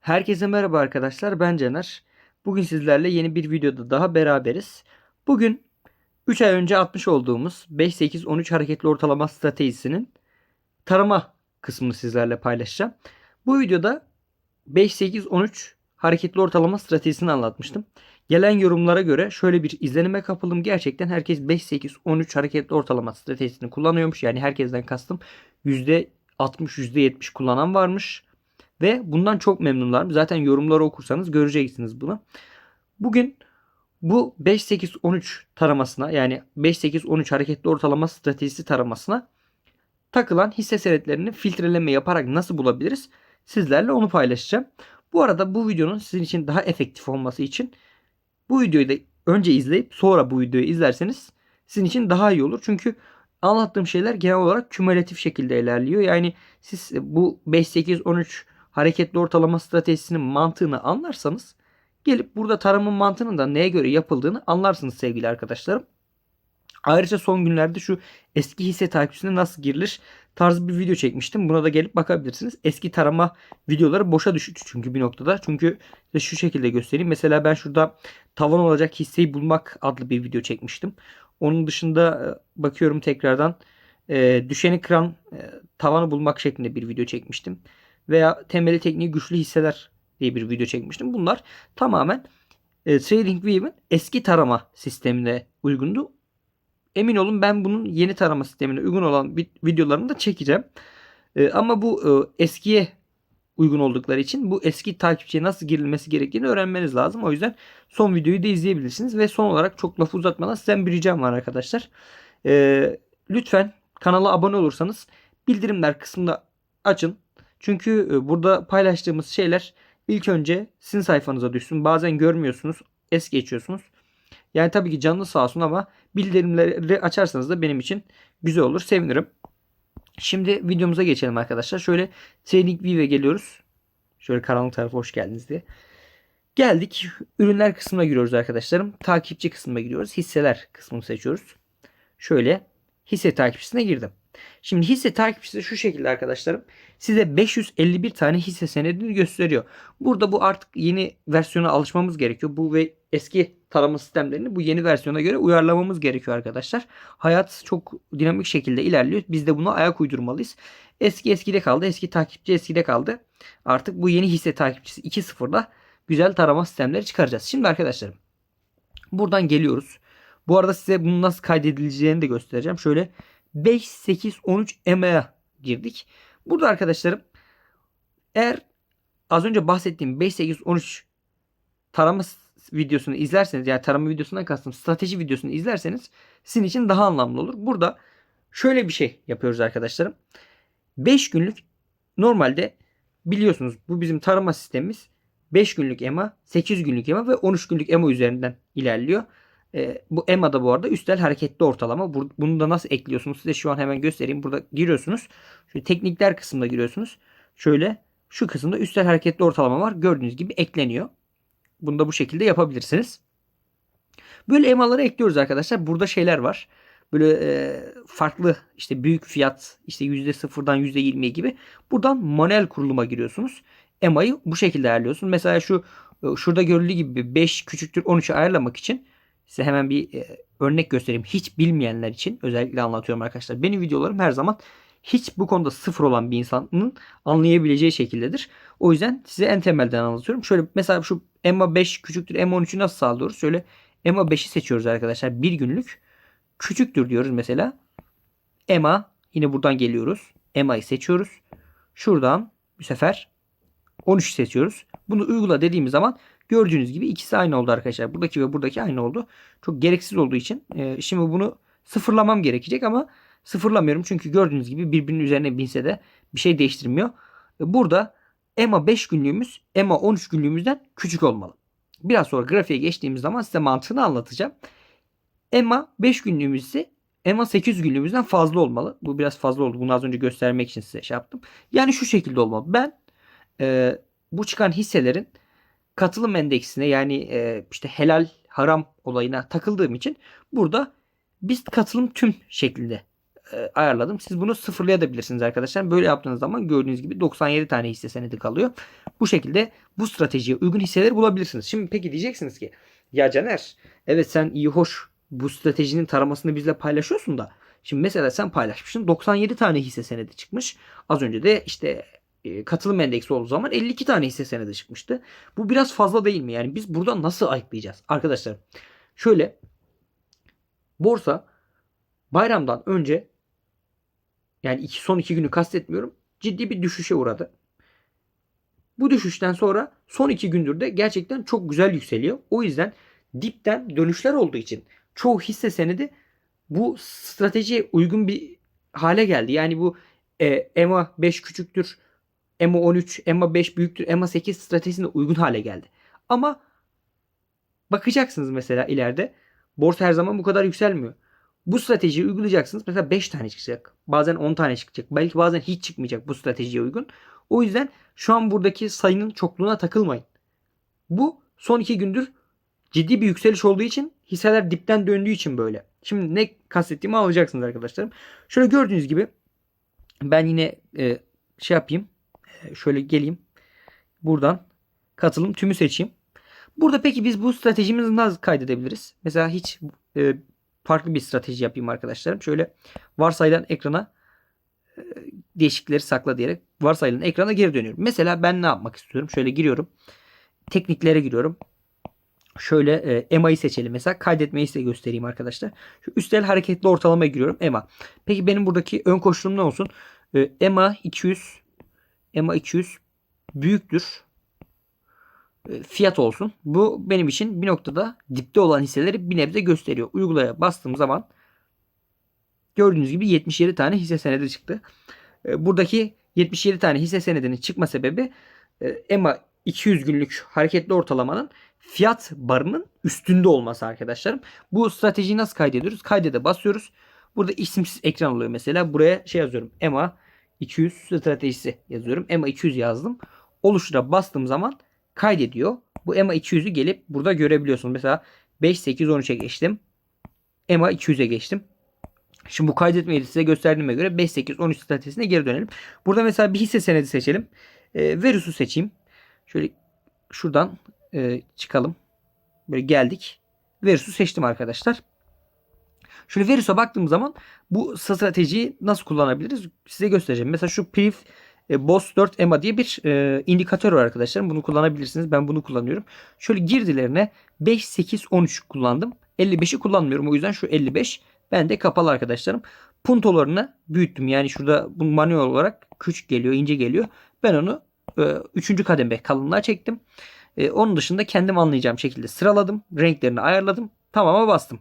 Herkese merhaba arkadaşlar. Ben Caner. Bugün sizlerle yeni bir videoda daha beraberiz. Bugün 3 ay önce atmış olduğumuz 5-8-13 hareketli ortalama stratejisinin tarama kısmını sizlerle paylaşacağım. Bu videoda 5-8-13 hareketli ortalama stratejisini anlatmıştım. Gelen yorumlara göre şöyle bir izlenime kapıldım. Gerçekten herkes 5-8-13 hareketli ortalama stratejisini kullanıyormuş. Yani herkesten kastım %60 %70 kullanan varmış. Ve bundan çok memnunlar. Zaten yorumları okursanız göreceksiniz bunu. Bugün bu 5-8-13 taramasına yani 5-8-13 hareketli ortalama stratejisi taramasına takılan hisse senetlerini filtreleme yaparak nasıl bulabiliriz? Sizlerle onu paylaşacağım. Bu arada bu videonun sizin için daha efektif olması için bu videoyu da önce izleyip sonra bu videoyu izlerseniz sizin için daha iyi olur. Çünkü anlattığım şeyler genel olarak kümülatif şekilde ilerliyor. Yani siz bu 5-8-13 hareketli ortalama stratejisinin mantığını anlarsanız gelip burada tarımın mantığının da neye göre yapıldığını anlarsınız sevgili arkadaşlarım. Ayrıca son günlerde şu eski hisse takipçisine nasıl girilir tarzı bir video çekmiştim. Buna da gelip bakabilirsiniz. Eski tarama videoları boşa düştü çünkü bir noktada. Çünkü şu şekilde göstereyim. Mesela ben şurada tavan olacak hisseyi bulmak adlı bir video çekmiştim. Onun dışında e, bakıyorum tekrardan e, düşeni kıran e, tavanı bulmak şeklinde bir video çekmiştim veya temeli tekniği güçlü hisseler diye bir video çekmiştim. Bunlar tamamen e, TradingView'in eski tarama sistemine uygundu. Emin olun ben bunun yeni tarama sistemine uygun olan videolarını da çekeceğim. E, ama bu e, eskiye uygun oldukları için bu eski takipçiye nasıl girilmesi gerektiğini öğrenmeniz lazım. O yüzden son videoyu da izleyebilirsiniz. Ve son olarak çok lafı uzatmadan sizden bir ricam var arkadaşlar. E, lütfen kanala abone olursanız bildirimler kısmında açın. Çünkü e, burada paylaştığımız şeyler ilk önce sizin sayfanıza düşsün. Bazen görmüyorsunuz, es geçiyorsunuz. Yani tabii ki canlı sağ olsun ama bildirimleri açarsanız da benim için güzel olur. Sevinirim. Şimdi videomuza geçelim arkadaşlar. Şöyle TradingView'e geliyoruz. Şöyle karanlık tarafa hoş geldiniz diye. Geldik. Ürünler kısmına giriyoruz arkadaşlarım. Takipçi kısmına giriyoruz. Hisseler kısmını seçiyoruz. Şöyle hisse takipçisine girdim. Şimdi hisse takipçisi şu şekilde arkadaşlarım. Size 551 tane hisse senedini gösteriyor. Burada bu artık yeni versiyona alışmamız gerekiyor. Bu ve eski tarama sistemlerini bu yeni versiyona göre uyarlamamız gerekiyor arkadaşlar. Hayat çok dinamik şekilde ilerliyor. Biz de buna ayak uydurmalıyız. Eski eskide kaldı. Eski takipçi eskide kaldı. Artık bu yeni hisse takipçisi 2.0'da güzel tarama sistemleri çıkaracağız. Şimdi arkadaşlarım buradan geliyoruz. Bu arada size bunu nasıl kaydedileceğini de göstereceğim. Şöyle 5, 8, 13 EMA'ya girdik. Burada arkadaşlarım eğer az önce bahsettiğim 5, 8, 13 tarama videosunu izlerseniz yani tarama videosundan kastım strateji videosunu izlerseniz sizin için daha anlamlı olur. Burada şöyle bir şey yapıyoruz arkadaşlarım. 5 günlük normalde biliyorsunuz bu bizim tarama sistemimiz 5 günlük EMA, 8 günlük EMA ve 13 günlük EMA üzerinden ilerliyor. E, bu EMA'da bu arada üstel hareketli ortalama. Bunu da nasıl ekliyorsunuz? Size şu an hemen göstereyim. Burada giriyorsunuz. Şöyle teknikler kısmında giriyorsunuz. Şöyle şu kısımda üstel hareketli ortalama var. Gördüğünüz gibi ekleniyor. Bunu da bu şekilde yapabilirsiniz. Böyle EMA'ları ekliyoruz arkadaşlar. Burada şeyler var. Böyle e, farklı işte büyük fiyat işte %0'dan %20'ye gibi. Buradan manuel kuruluma giriyorsunuz. EMA'yı bu şekilde ayarlıyorsunuz. Mesela şu şurada görüldüğü gibi 5 küçüktür 13'ü ayarlamak için Size hemen bir e, örnek göstereyim. Hiç bilmeyenler için özellikle anlatıyorum arkadaşlar. Benim videolarım her zaman hiç bu konuda sıfır olan bir insanın anlayabileceği şekildedir. O yüzden size en temelden anlatıyorum. Şöyle mesela şu EMA 5 küçüktür EMA 13'ü nasıl sağlıyoruz? Şöyle EMA 5'i seçiyoruz arkadaşlar. Bir günlük küçüktür diyoruz mesela. EMA yine buradan geliyoruz. EMA'yı seçiyoruz. Şuradan bu sefer 13 seçiyoruz. Bunu uygula dediğimiz zaman Gördüğünüz gibi ikisi aynı oldu arkadaşlar. Buradaki ve buradaki aynı oldu. Çok gereksiz olduğu için e, şimdi bunu sıfırlamam gerekecek ama sıfırlamıyorum. Çünkü gördüğünüz gibi birbirinin üzerine binse de bir şey değiştirmiyor. E, burada EMA 5 günlüğümüz EMA 13 günlüğümüzden küçük olmalı. Biraz sonra grafiğe geçtiğimiz zaman size mantığını anlatacağım. EMA 5 günlüğümüz ise EMA 8 günlüğümüzden fazla olmalı. Bu biraz fazla oldu. Bunu az önce göstermek için size şey yaptım. Yani şu şekilde olmalı. Ben e, bu çıkan hisselerin katılım endeksine yani e, işte helal haram olayına takıldığım için burada biz katılım tüm şeklinde e, ayarladım. Siz bunu sıfırlayabilirsiniz arkadaşlar. Böyle yaptığınız zaman gördüğünüz gibi 97 tane hisse senedi kalıyor. Bu şekilde bu stratejiye uygun hisseleri bulabilirsiniz. Şimdi peki diyeceksiniz ki ya Caner evet sen iyi hoş bu stratejinin taramasını bizle paylaşıyorsun da şimdi mesela sen paylaşmışsın 97 tane hisse senedi çıkmış. Az önce de işte e, katılım endeksi olduğu zaman 52 tane hisse senedi çıkmıştı. Bu biraz fazla değil mi? Yani biz buradan nasıl ayıklayacağız? Arkadaşlar şöyle borsa bayramdan önce yani iki, son iki günü kastetmiyorum ciddi bir düşüşe uğradı. Bu düşüşten sonra son iki gündür de gerçekten çok güzel yükseliyor. O yüzden dipten dönüşler olduğu için çoğu hisse senedi bu stratejiye uygun bir hale geldi. Yani bu e, EMA 5 küçüktür, EMA 13, EMA 5 büyüktür, EMA 8 stratejisine uygun hale geldi. Ama bakacaksınız mesela ileride borsa her zaman bu kadar yükselmiyor. Bu stratejiyi uygulayacaksınız. Mesela 5 tane çıkacak. Bazen 10 tane çıkacak. Belki bazen hiç çıkmayacak bu stratejiye uygun. O yüzden şu an buradaki sayının çokluğuna takılmayın. Bu son 2 gündür ciddi bir yükseliş olduğu için hisseler dipten döndüğü için böyle. Şimdi ne kastettiğimi alacaksınız arkadaşlarım. Şöyle gördüğünüz gibi ben yine e, şey yapayım. E, şöyle geleyim. Buradan katılım tümü seçeyim. Burada peki biz bu stratejimizi nasıl kaydedebiliriz? Mesela hiç e, farklı bir strateji yapayım arkadaşlarım. Şöyle varsayılan ekrana e, değişiklikleri sakla diyerek varsayılan ekrana geri dönüyorum. Mesela ben ne yapmak istiyorum? Şöyle giriyorum. Tekniklere giriyorum. Şöyle e, EMA'yı seçelim. Mesela kaydetmeyi size göstereyim arkadaşlar. Şu üstel hareketli ortalamaya giriyorum. EMA. Peki benim buradaki ön koşulum ne olsun? E, EMA 200 EMA 200 büyüktür e, fiyat olsun. Bu benim için bir noktada dipte olan hisseleri bir nebze gösteriyor. Uygulaya bastığım zaman gördüğünüz gibi 77 tane hisse senedi çıktı. E, buradaki 77 tane hisse senedinin çıkma sebebi EMA 200 günlük hareketli ortalamanın fiyat barının üstünde olması arkadaşlarım. Bu stratejiyi nasıl kaydediyoruz? Kaydede basıyoruz. Burada isimsiz ekran oluyor mesela. Buraya şey yazıyorum. EMA 200 stratejisi yazıyorum. EMA 200 yazdım. Oluştura bastığım zaman kaydediyor. Bu EMA 200'ü gelip burada görebiliyorsunuz. Mesela 5, 8, 13'e geçtim. EMA 200'e geçtim. Şimdi bu kaydetmeyi size gösterdiğime göre 5, 8, 13 stratejisine geri dönelim. Burada mesela bir hisse senedi seçelim. E, Verus'u seçeyim. Şöyle şuradan e, çıkalım. Böyle geldik. Verus'u seçtim arkadaşlar. Şöyle Verus'a baktığım zaman bu stratejiyi nasıl kullanabiliriz size göstereceğim. Mesela şu Priv e, BOSS 4 EMA diye bir e, indikatör var arkadaşlar. Bunu kullanabilirsiniz. Ben bunu kullanıyorum. Şöyle girdilerine 5, 8, 13 kullandım. 55'i kullanmıyorum. O yüzden şu 55 bende kapalı arkadaşlarım. Puntolarını büyüttüm. Yani şurada bu manuel olarak küçük geliyor, ince geliyor. Ben onu 3. E, kademe kalınlığa çektim. E, onun dışında kendim anlayacağım şekilde sıraladım. Renklerini ayarladım. Tamama bastım.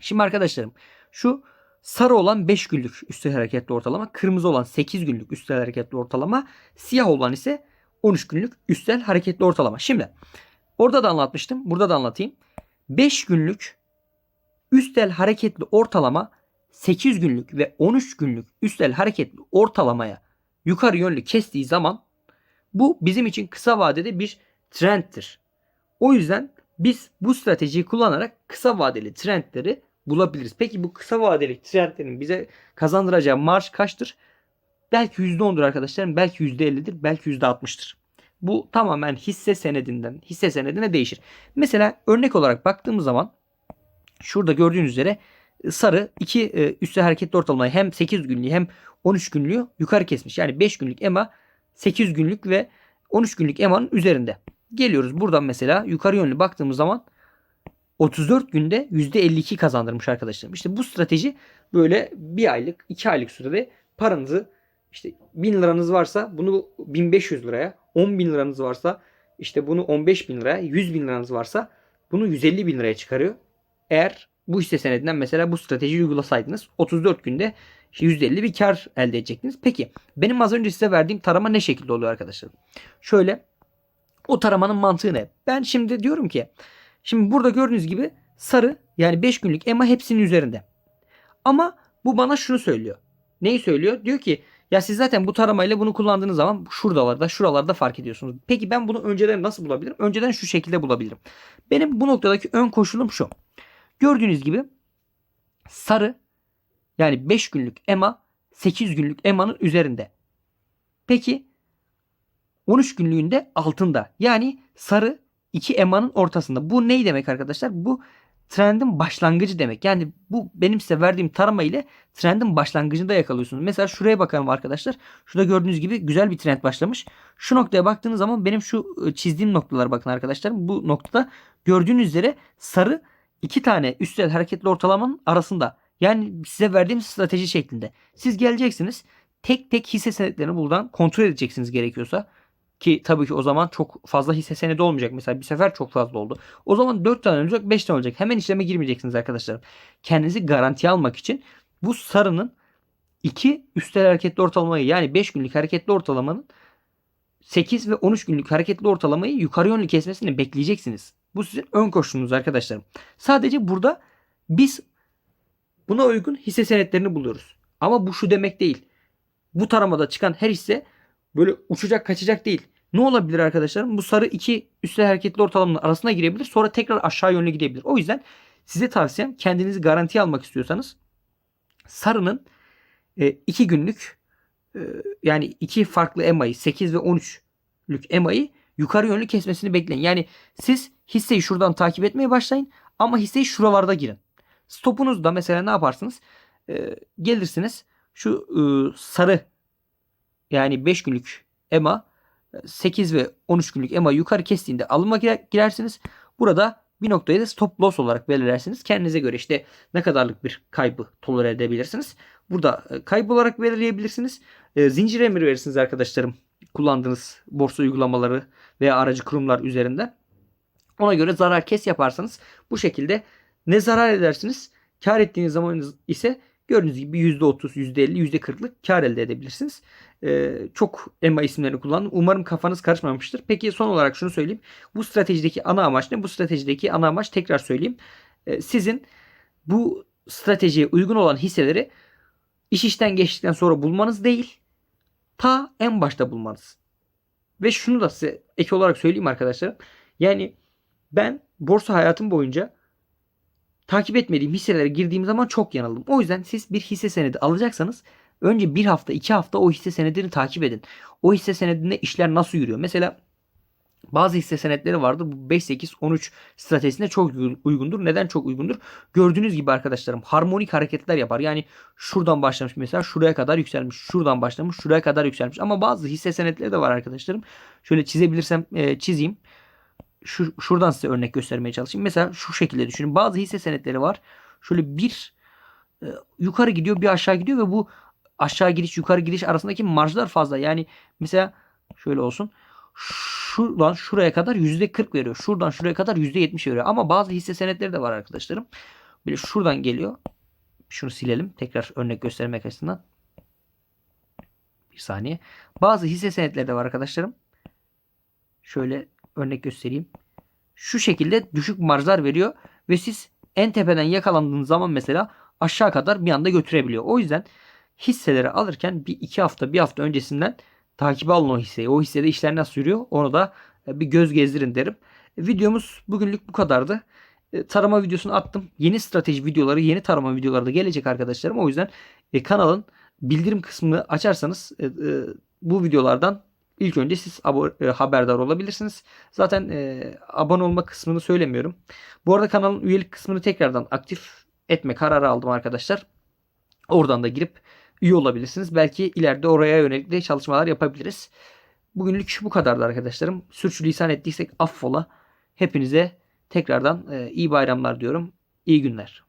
Şimdi arkadaşlarım şu sarı olan 5 günlük üstel hareketli ortalama, kırmızı olan 8 günlük üstel hareketli ortalama, siyah olan ise 13 günlük üstel hareketli ortalama. Şimdi orada da anlatmıştım. Burada da anlatayım. 5 günlük üstel hareketli ortalama 8 günlük ve 13 günlük üstel hareketli ortalamaya yukarı yönlü kestiği zaman bu bizim için kısa vadede bir trendtir. O yüzden biz bu stratejiyi kullanarak kısa vadeli trendleri bulabiliriz. Peki bu kısa vadeli trendlerin bize kazandıracağı marş kaçtır? Belki %10'dur arkadaşlarım. Belki %50'dir. Belki %60'tır. Bu tamamen hisse senedinden hisse senedine değişir. Mesela örnek olarak baktığımız zaman şurada gördüğünüz üzere sarı iki e, üstel hareketli ortalamayı hem 8 günlüğü hem 13 günlüğü yukarı kesmiş. Yani 5 günlük EMA 8 günlük ve 13 günlük EMA'nın üzerinde. Geliyoruz buradan mesela yukarı yönlü baktığımız zaman 34 günde %52 kazandırmış arkadaşlarım. İşte bu strateji böyle bir aylık, iki aylık sürede paranızı işte 1000 liranız varsa bunu 1500 liraya, 10 bin liranız varsa işte bunu 15 bin liraya, 100 bin liranız varsa bunu 150 bin liraya çıkarıyor. Eğer bu hisse senedinden mesela bu stratejiyi uygulasaydınız 34 günde %50 bir kar elde edecektiniz. Peki benim az önce size verdiğim tarama ne şekilde oluyor arkadaşlar? Şöyle o taramanın mantığı ne? Ben şimdi diyorum ki Şimdi burada gördüğünüz gibi sarı yani 5 günlük EMA hepsinin üzerinde. Ama bu bana şunu söylüyor. Neyi söylüyor? Diyor ki ya siz zaten bu taramayla bunu kullandığınız zaman şuralarda şuralarda fark ediyorsunuz. Peki ben bunu önceden nasıl bulabilirim? Önceden şu şekilde bulabilirim. Benim bu noktadaki ön koşulum şu. Gördüğünüz gibi sarı Yani 5 günlük EMA 8 günlük EMA'nın üzerinde. Peki 13 günlüğünde altında. Yani sarı 2 EMA'nın ortasında. Bu ne demek arkadaşlar? Bu trendin başlangıcı demek. Yani bu benim size verdiğim tarama ile trendin başlangıcında yakalıyorsunuz. Mesela şuraya bakalım arkadaşlar. Şurada gördüğünüz gibi güzel bir trend başlamış. Şu noktaya baktığınız zaman benim şu ıı, çizdiğim noktalara bakın arkadaşlar. Bu noktada gördüğünüz üzere sarı iki tane üstel hareketli ortalamanın arasında. Yani size verdiğim strateji şeklinde. Siz geleceksiniz. Tek tek hisse senetlerini buradan kontrol edeceksiniz gerekiyorsa. Ki tabii ki o zaman çok fazla hisse senedi olmayacak. Mesela bir sefer çok fazla oldu. O zaman 4 tane olacak 5 tane olacak. Hemen işleme girmeyeceksiniz arkadaşlar. Kendinizi garantiye almak için bu sarının 2 üstel hareketli ortalamayı yani 5 günlük hareketli ortalamanın 8 ve 13 günlük hareketli ortalamayı yukarı yönlü kesmesini bekleyeceksiniz. Bu sizin ön koşulunuz arkadaşlarım. Sadece burada biz buna uygun hisse senetlerini buluyoruz. Ama bu şu demek değil. Bu taramada çıkan her hisse böyle uçacak kaçacak değil. Ne olabilir arkadaşlarım? Bu sarı iki üstel hareketli ortalamanın arasına girebilir. Sonra tekrar aşağı yönlü gidebilir. O yüzden size tavsiyem kendinizi garantiye almak istiyorsanız sarının 2 günlük e, yani iki farklı EMA'yı 8 ve 13'lük EMA'yı yukarı yönlü kesmesini bekleyin. Yani siz hisseyi şuradan takip etmeye başlayın ama hisseyi şuralarda girin. Stopunuzda mesela ne yaparsınız? Ee, gelirsiniz şu e, sarı yani 5 günlük EMA 8 ve 13 günlük EMA yukarı kestiğinde alıma girersiniz. Burada bir noktayı da stop loss olarak belirlersiniz. Kendinize göre işte ne kadarlık bir kaybı tolere edebilirsiniz. Burada e, kayıp olarak belirleyebilirsiniz. E, zincir emir verirsiniz arkadaşlarım. Kullandığınız borsa uygulamaları veya aracı kurumlar üzerinde. Ona göre zarar kes yaparsanız bu şekilde ne zarar edersiniz? Kar ettiğiniz zaman ise gördüğünüz gibi %30, %50, %40'lık kar elde edebilirsiniz. Ee, çok EMA isimlerini kullandım. Umarım kafanız karışmamıştır. Peki son olarak şunu söyleyeyim. Bu stratejideki ana amaç ne? Bu stratejideki ana amaç tekrar söyleyeyim. Ee, sizin bu stratejiye uygun olan hisseleri iş işten geçtikten sonra bulmanız değil. Ta en başta bulmanız. Ve şunu da size ek olarak söyleyeyim arkadaşlar. Yani ben borsa hayatım boyunca takip etmediğim hisselere girdiğim zaman çok yanıldım. O yüzden siz bir hisse senedi alacaksanız önce bir hafta iki hafta o hisse senedini takip edin. O hisse senedinde işler nasıl yürüyor? Mesela bazı hisse senetleri vardır. Bu 5, 8, 13 stratejisine çok uygundur. Neden çok uygundur? Gördüğünüz gibi arkadaşlarım harmonik hareketler yapar. Yani şuradan başlamış mesela şuraya kadar yükselmiş. Şuradan başlamış şuraya kadar yükselmiş. Ama bazı hisse senetleri de var arkadaşlarım. Şöyle çizebilirsem e, çizeyim şu, şuradan size örnek göstermeye çalışayım. Mesela şu şekilde düşünün. Bazı hisse senetleri var. Şöyle bir e, yukarı gidiyor bir aşağı gidiyor ve bu aşağı gidiş yukarı gidiş arasındaki marjlar fazla. Yani mesela şöyle olsun. Şuradan şuraya kadar %40 veriyor. Şuradan şuraya kadar %70 veriyor. Ama bazı hisse senetleri de var arkadaşlarım. Böyle şuradan geliyor. Şunu silelim. Tekrar örnek göstermek açısından. Bir saniye. Bazı hisse senetleri de var arkadaşlarım. Şöyle örnek göstereyim. Şu şekilde düşük marjlar veriyor ve siz en tepeden yakalandığınız zaman mesela aşağı kadar bir anda götürebiliyor. O yüzden hisseleri alırken bir iki hafta bir hafta öncesinden takibe alın o hisseyi. O hissede işler nasıl yürüyor onu da e, bir göz gezdirin derim. E, videomuz bugünlük bu kadardı. E, tarama videosunu attım. Yeni strateji videoları, yeni tarama videoları da gelecek arkadaşlarım. O yüzden kanalın bildirim kısmını açarsanız bu videolardan İlk önce siz e, haberdar olabilirsiniz. Zaten e, abone olma kısmını söylemiyorum. Bu arada kanalın üyelik kısmını tekrardan aktif etme kararı aldım arkadaşlar. Oradan da girip üye olabilirsiniz. Belki ileride oraya yönelik de çalışmalar yapabiliriz. Bugünlük bu kadardı arkadaşlarım. Sürçülisan ettiysek affola. Hepinize tekrardan e, iyi bayramlar diyorum. İyi günler.